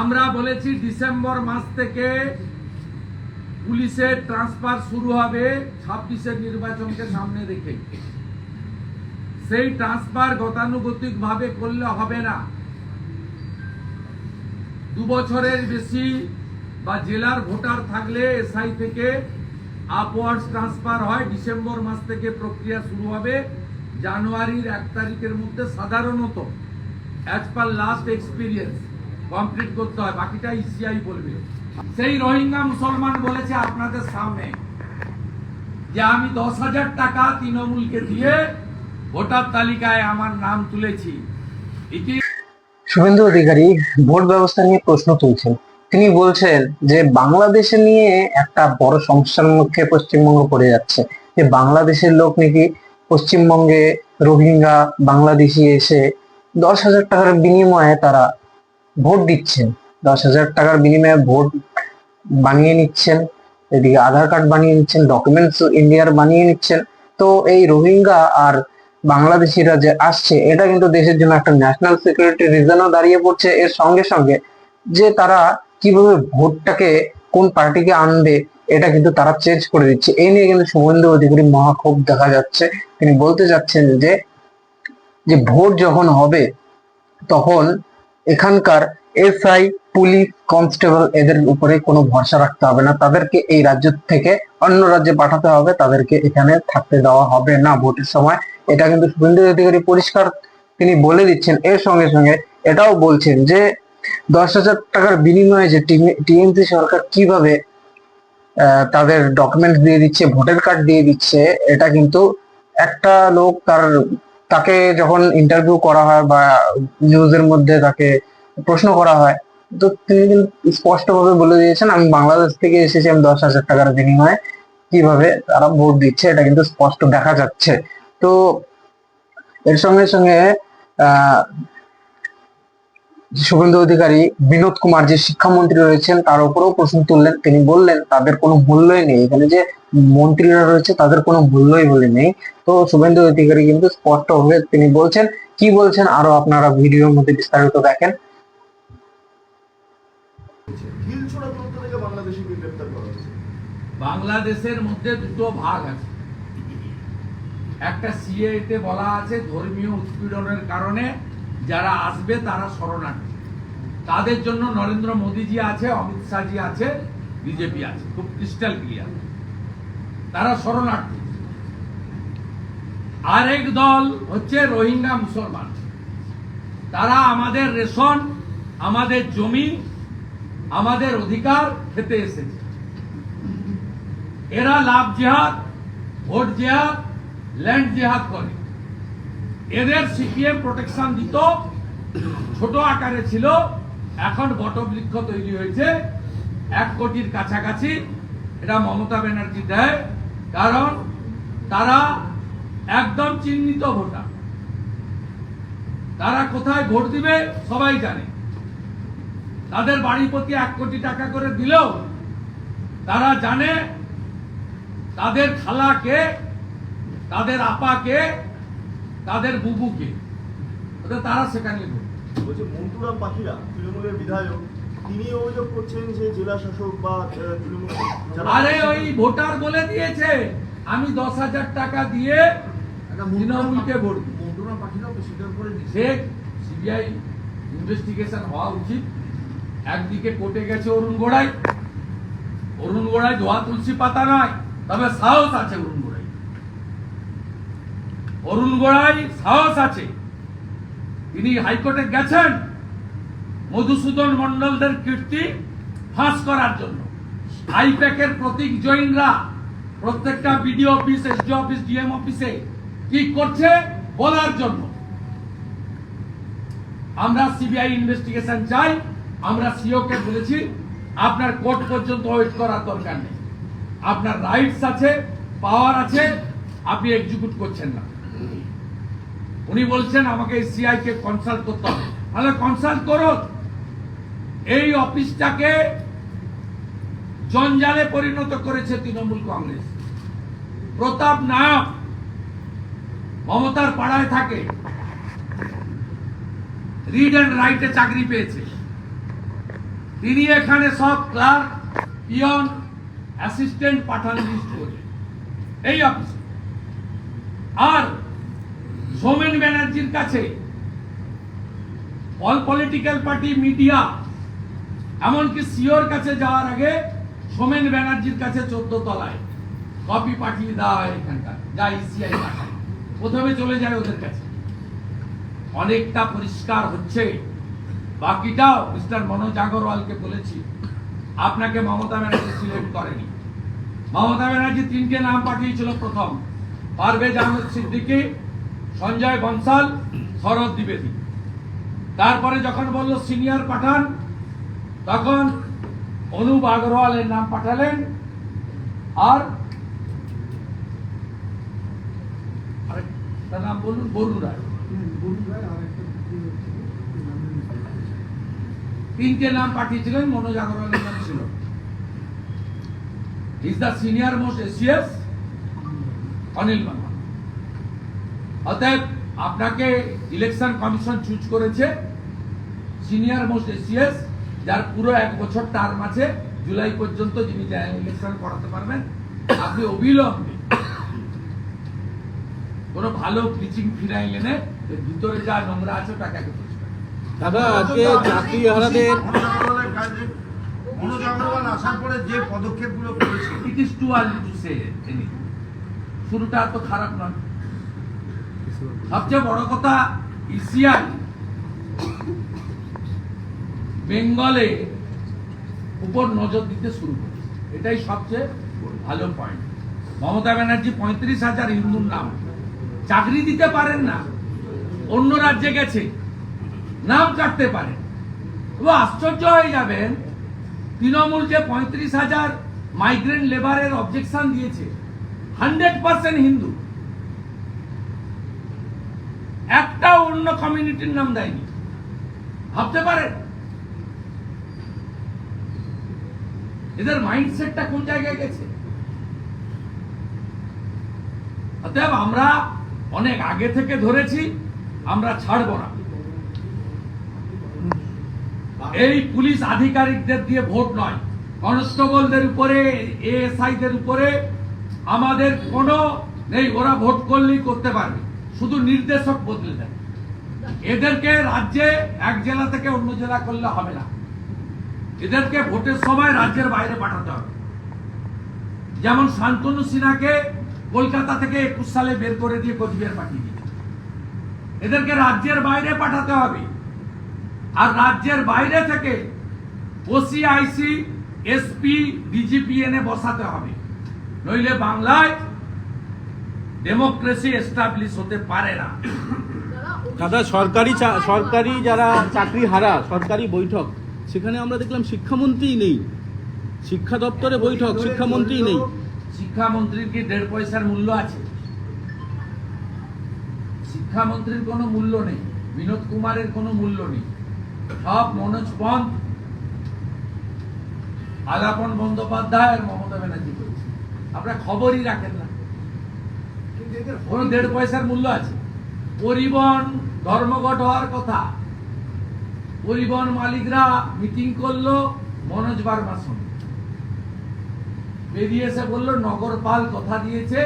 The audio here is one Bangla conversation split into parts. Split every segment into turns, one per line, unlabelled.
আমরা বলেছি ডিসেম্বর মাস থেকে পুলিশের ট্রান্সফার শুরু হবে ছাব্বিশের নির্বাচনকে সামনে রেখে। সেই ট্রান্সফার গতানুগতিক ভাবে করলে হবে না। দু বছরের বেশি বা জেলার ভোটার থাকলে এসআই থেকে আপওয়ার্ডস ট্রান্সফার হয়, ডিসেম্বর মাস থেকে প্রক্রিয়া শুরু হবে। জানুয়ারির এক তারিখের মধ্যে সাধারণত as per last experience complete করতে হয় বাকিটা ইসিআই বলবে। সেই রোহিঙ্গা মুসলমান বলেছে আপনাদের সামনে যে আমি দশ হাজার টাকা তৃণমূলকে দিয়ে ভোটার তালিকায় আমার নাম তুলেছি।
শুভেন্দু অধিকারী, ভোট ব্যবস্থা নিয়ে প্রশ্ন তুলছেন। তিনি বলছেন যে বাংলাদেশে নিয়ে একটা বড় সমস্যার মুখে পশ্চিমবঙ্গ পড়ে যাচ্ছে। যে বাংলাদেশের লোক নাকি পশ্চিমবঙ্গে রোহিঙ্গা বাংলাদেশি এসে দশ হাজার টাকার বিনিময়ে তারা ভোট দিচ্ছেন। দশ হাজার টাকার বিনিময়ে ভোট বানিয়ে নিচ্ছেন, এদিকে আধার কার্ড বানিয়ে নিচ্ছেন ডকুমেন্টস ইন্ডিয়ার বানিয়ে নিচ্ছেন। তো এই রোহিঙ্গা আর বাংলাদেশিরা যে আসছে, এটা কিন্তু দেশের জন্য একটা ন্যাশনাল সিকিউরিটি রিজনও দাঁড়িয়ে পড়ছে। এর সঙ্গে সঙ্গে যে তারা কীভাবে ভোটটাকে কোন পার্টিকে আনবে, এটা কিন্তু তারা চেঞ্জ করে দিচ্ছে। এই নিয়ে কিন্তু শুভেন্দু অধিকারী মহাক্ষোভ দেখা যাচ্ছে। তিনি বলতে চাচ্ছেন যে যে ভোট যখন হবে, তখন এখানকার এসআই, পুলিশ, কনস্টেবল এদের উপরে কোনো ভরসা রাখতে হবে না। তাদেরকে এই রাজ্য থেকে অন্য রাজ্যে পাঠাতে হবে। তাদেরকে এখানে থাকতে দেওয়া হবে না ভোটের সময়। এটা কিন্তু শুভেন্দু অধিকারী পরিষ্কার তিনি বলে দিচ্ছেন। এর সঙ্গে সঙ্গে এটাও বলছেন যে, দশ হাজার টাকার বিনিময়ে যে টিএমসি সরকার কীভাবে তাদের ডকুমেন্ট দিয়ে দিচ্ছে, ভোটার কার্ড দিয়ে দিচ্ছে, এটা কিন্তু একটা লোক তার তাকে যখন ইন্টারভিউ করা হয় বা নিউজের মধ্যে তাকে প্রশ্ন করা হয়, তো তিনি কিন্তু স্পষ্টভাবে বলে দিয়েছেন, আমি বাংলাদেশ থেকে এসেছি, আমি দশ হাজার টাকার বিনিময়ে কীভাবে তারা ভোট দিচ্ছে, এটা কিন্তু স্পষ্ট দেখা যাচ্ছে। তো এর সঙ্গে সঙ্গে শুভেন্দু অধিকারী বিনোদ কুমার যে শিক্ষামন্ত্রী রয়েছেন, তার উপরেও প্রশ্ন তুললেন। তিনি বললেন, তাদের কোনো মূল্যই নেই। এখানে যে মন্ত্রীরা রয়েছে, তাদের কোনো মূল্যই বলে নেই। তো শুভেন্দু অধিকারী কিন্তু স্পষ্ট ভাবে তিনি বলছেন, কি বলছেন আরও আপনারা ভিডিওর মধ্যে বিস্তারিত দেখেন?
বাংলাদেশের মধ্যে দুটো ভাগ আছে। একটা সিএতে বলা আছে ধর্মীয় উৎপীড়নের কারণে যারা আসবে তারা শরণার্থী। তাদের জন্য নরেন্দ্র মোদীজি আছে, অমিত শাহজি আছে, বিজেপি আছে। খুব ক্রিস্টাল ক্লিয়ার তারা শরণার্থী। আরেক দল হচ্ছে রোহিঙ্গা মুসলমান। তারা আমাদের রেশন, আমাদের জমি, আমাদের অধিকার খেতে এসেছে। এরা লাভ জেহাদ, ভোট জেহাদ, ল্যান্ড জেহাদ করে। এদের সিপিএম প্রোটেকশন দিত, ছোট আকারে ছিল। এখন বটবৃক্ষ তৈরি হয়েছে, এক কোটির কাছাকাছি। এটা মমতা ব্যানার্জি দেয়, কারণ তারা একদম চিহ্নিত ভোটার। তারা কোথায় ভোট দিবে, সবাই জানে। তাদের বাড়ি প্রতি এক কোটি টাকা করে দিলেও তারা জানে তাদের খালাকে, তাদের আপাকে তাদের বুবুকে। অর্থাৎ তারা সেখানে
বলছে মন্টুরাম পাখিরা তৃণমূলের বিধায়ক তিনি অভিযোগ করছেন যে জেলা শাসক বা তৃণমূল
আরে ওই ভোটার বলে দিয়েছে আমি দশ হাজার টাকা দিয়ে তৃণমূলকে ভোট দিই।
মন্টুরা পাখিরাও তো স্বীকার করে দিচ্ছে
সে সিবিআই ইনভেস্টিগেশন হওয়া উচিত। একদিকে কোর্টে গেছে অরুণ গোড়াই। অরুণ গোড়াই ধোয়া তুলসী পাতা নয় তবে সাহস আছে অরুণ গোড়াই অরুণ গোড়াই সাহস আছে। তিনি হাইকোর্টে গেছেন মধুসূদন মন্ডলদের কীর্তি ফাঁস করার জন্য। আইপ্যাকের প্রতীক জৈনরা প্রত্যেকটা BDO office, SD office, DM অফিসে কি করছে বলার জন্য। আমরা সিবিআই ইনভেস্টিগেশন চাই, আমরা সিও কে বলেছি, আপনার কোর্ট পর্যন্ত ওয়েট করার দরকার নেই। আপনার রাইটস আছে, পাওয়ার আছে, আপনি এক্সিকিউট করছেন না। উনি বলছেন, আমাকে সিআই কে কনসাল্ট করতে হবে। তাহলে কনসাল্ট করো। এই অফিসটাকে জঞ্জালে পরিণত করেছে তৃণমূল কংগ্রেস। প্রতাপ নাম মমতার পাড়ায় থাকে। রিড অ্যান্ড রাইটে চাকরি পেয়েছে। তিনি এখানে সব ক্লার্ক পিয়ন অ্যাসিস্ট্যান্ট পাঠান লিস্ট করে এই অফিসে আর সোমেন ব্যানার্জির কাছে অল পলিটিক্যাল পার্টি মিডিয়া এমনকি সিওর কাছে যাওয়ার আগে সোমেন ব্যানার্জির কাছে চোদ্দ তলায় কপি পাঠিয়ে দেওয়া হয় এখানকার, যা ইসিআই পাঠায়। প্রথমে চলে যায় ওদের কাছে। অনেকটা পরিষ্কার হচ্ছে। বাকিটাও মিস্টার মনোজ আগরওয়ালকে বলেছি, আপনাকে মমতা ব্যানার্জি সিলেক্ট করেনি। মমতা ব্যানার্জি তিনটে নাম পাঠিয়েছিল প্রথম, পারভেজ আহমেদ সিদ্দিকী সঞ্জয় বনসাল, শরৎ দ্বিবেদী। তারপরে যখন বলল, সিনিয়র পাঠান, তখন অনুপ আগরওয়ালের নাম পাঠালেন আর তার নাম বলুন, বরুণ রায়। তিনটে নাম পাঠিয়েছিলেন, মনোজ আগরওয়ালের নাম ছিল। Is the senior most ACS Anil Barma অতএব আপনাকে ইলেকশন কমিশন চুজ করেছে সিনিয়র মোস্ট এসিএস যার পুরো এক বছর টার্ম আছে জুলাই পর্যন্ত যিনি ইলেকশন করাতে পারবেন আপনি অবিলম্বে কোনো ভালো ব্লিচিং ফিনাইল এনে ভিতরে যা নোংরা আছে ওটাকে আগে
দাদা আজকে চাকরি
মনোজ আগরওয়ালের কাজে মনোজ আগরওয়াল আসার পরে যে পদক্ষেপগুলো করেছে।
It is too early to say শুরুটা তো খারাপ নয়। সবচেয়ে বড় কথা ইসিআই বেঙ্গলে উপর নজর দিতে শুরু করেছে। এটাই সবচেয়ে ভালো পয়েন্ট মমতা ব্যানার্জি পঁয়ত্রিশ হাজার হিন্দুর নাম। চাকরি দিতে পারেন না, অন্য রাজ্যে গেছে, নাম কাটতে পারেন এবং আশ্চর্য হয়ে যাবেন, তৃণমূল যে পঁয়ত্রিশ হাজার মাইগ্রেন্ট লেবারের অবজেকশন দিয়েছে হান্ড্রেড পার্সেন্ট হিন্দু। একটা অন্য কমিউনিটির নাম দেয়নি। ভাবতে পারেন? এদের মাইন্ডসেটটা কোন জায়গায় গেছে? অতএব আমরা অনেক আগে থেকে ধরেছি, আমরা ছাড়বো না। এই পুলিশ আধিকারিকদের দিয়ে ভোট নয়। কনস্টেবলদের উপরে, এএসআইদের উপরে আমাদের কোনো নেই, ওরা ভোট করলেই করতে পারবে। শুধু নির্দেশক বদলে দেয়। এদেরকে রাজ্যে এক জেলা থেকে অন্য জেলা করলে হবে না। এদেরকে ভোটের সময় রাজ্যের বাইরে পাঠাতে হবে। যেমন শান্তনু সিনহাকে কলকাতা থেকে একুশ সালে বের করে দিয়ে কোচবিহার পাঠিয়ে দিয়েছে। এদেরকে রাজ্যের বাইরে পাঠাতে হবে। আর রাজ্যের বাইরে থেকে ওসিআইসি, এসপি ডিজিপি এনে বসাতে হবে। নইলে বাংলায় ডেমোক্রেসি এস্টাবলিশ হতে পারে না।
দাদা সরকারি সরকারি যারা চাকরি হারা সরকারি বৈঠক সেখানে আমরা দেখলাম শিক্ষামন্ত্রী নেই। শিক্ষা দপ্তরে বৈঠক শিক্ষামন্ত্রী নেই।
শিক্ষামন্ত্রীর কি দেড় পয়সার মূল্য আছে? শিক্ষামন্ত্রীর কোনো মূল্য নেই বিনোদ কুমারের কোনো মূল্য নেই। সব মনোজ পন্থ আলাপন বন্দ্যোপাধ্যায় আর মমতা ব্যানার্জি করেছে। আপনারা খবরই রাখেন না। কোনো দেড় পয়সার মূল্য আছে। পরিবহন, ধর্মঘট হওয়ার কথা। পরিবহন মালিকরা মিটিং করল মনোজ বার্মার সঙ্গে। বেরিয়ে এসে বলল, নগরপাল কথা দিয়েছে,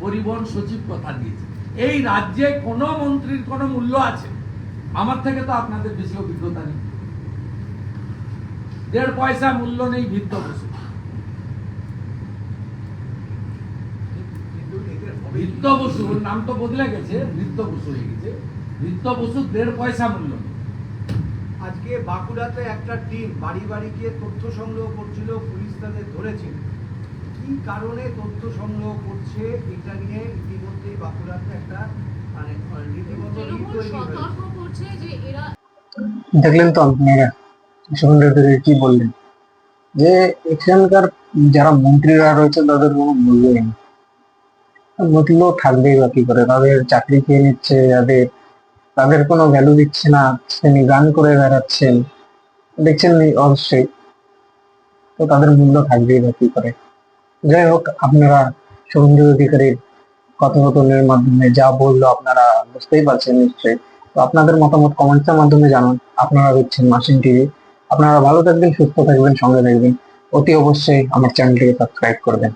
পরিবহন সচিব কথা দিয়েছে। এই রাজ্যে কোনো মন্ত্রীর কোনো মূল্য আছে? আমার থেকে তো আপনাদের বেশি অভিজ্ঞতা নেই। দেড় পয়সা মূল্য নেই ভিত্ত বসে। ভিত্ত বসু ওর নাম তো বদলে গেছে ভিত্ত বসু হয়ে গেছে। ভিত্ত বসু দেড় পয়সা মূল্য।
আজকে বাঁকুড়াতে একটা টিম বাড়ি বাড়ি গিয়ে তথ্য সংগ্রহ করছিল পুলিশ তাদের ধরেছে। কি কারণে তথ্য সংগ্রহ করছে এটা নিয়ে ইতিমধ্যেই বাঁকুড়াতে একটা মানে রীতিমতো
দেখলেন তো আপনারা সুরেন্দ্র কি বললেন? যে এখানকার যারা মন্ত্রীরা রয়েছে তাদের কোনো মূল্যই নেই। মূল্য থাকবেই বা কি করে? তাদের চাকরি খেয়ে নিচ্ছে? যাদের তাদের কোনো ভ্যালু দিচ্ছে না। তিনি গান করে বেড়াচ্ছেন। দেখছেন অবশ্যই। তো তাদের মূল্য থাকবেই বা কি করে? যাই হোক, আপনারা শুভেন্দু অধিকারীর কথোপকথনের মাধ্যমে যা বলল আপনারা বুঝতেই পারছেন নিশ্চয়ই। তো আপনাদের মতামত কমেন্টসের মাধ্যমে জানান। আপনারা দেখছেন মাসিন টিভি আপনারা ভালো থাকবেন, সুস্থ থাকবেন, সঙ্গে থাকবেন। অতি অবশ্যই আমার চ্যানেলটিকে সাবস্ক্রাইব করবেন